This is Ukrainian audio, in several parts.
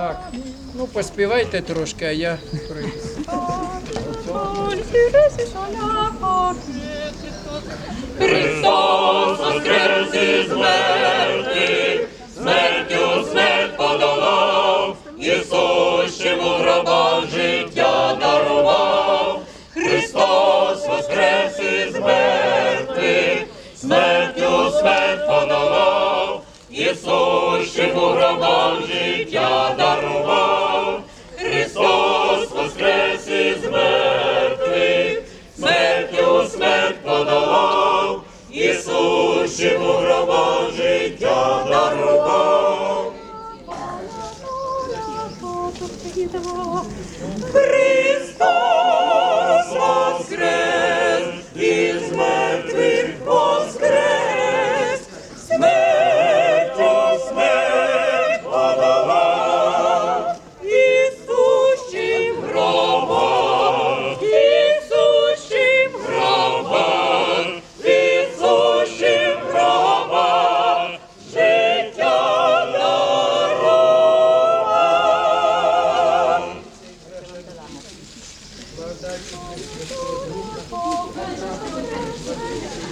Так, ну поспівайте трошки, а я пройду. Христос воскрес із мертвих, смертю смерть подолав, Ісущим у гробах життя дарував. Христос воскрес із мертвих, смертю смерть подолав, Ісущим у гробах життя 行ってきます。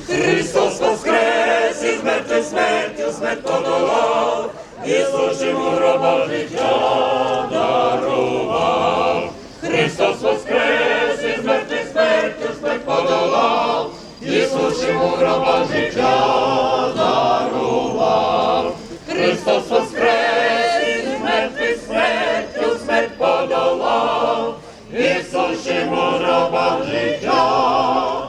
Христос воскрес із мертвих смертю смерть подолав, Ісусим у гробах життя дарував. Христос воскрес із мертвих смертю смерть подолав, Ісусим у гробах життя дарував. Христос воскрес У гробах життя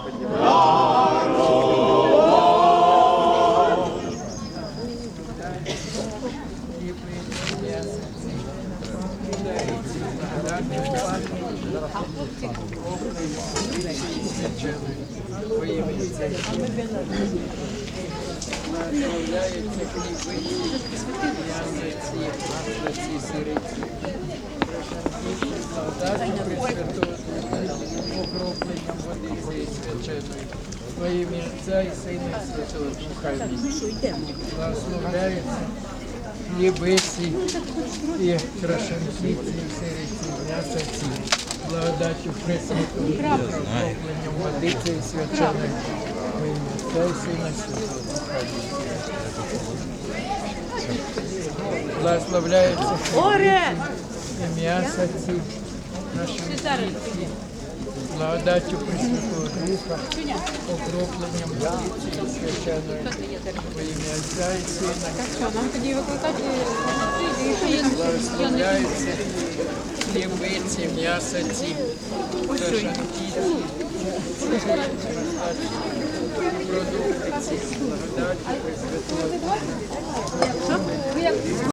Благословляється хліби, яниці, маслиці, сириці. Солдатів Пресвятого Духа, окропленням води свяченої. Во ім'я Отця і Сина і Святого Духа. Благословляється хлібиці і крашенці, ці сириці, м'ясо ці. Благодаттю Пресвятого окропленням водиці і свяченої. Во ім'я Отця і Сина і Святого Духа. Благословляється і м'ясо ці благодаттю Пресвятого Духа, окропленням священної во ім'я Отця і Сина. Благословляється хлібиці, м'ясо ці, крашанки ці, продукти ці, благодаттю Пресвятого Духа.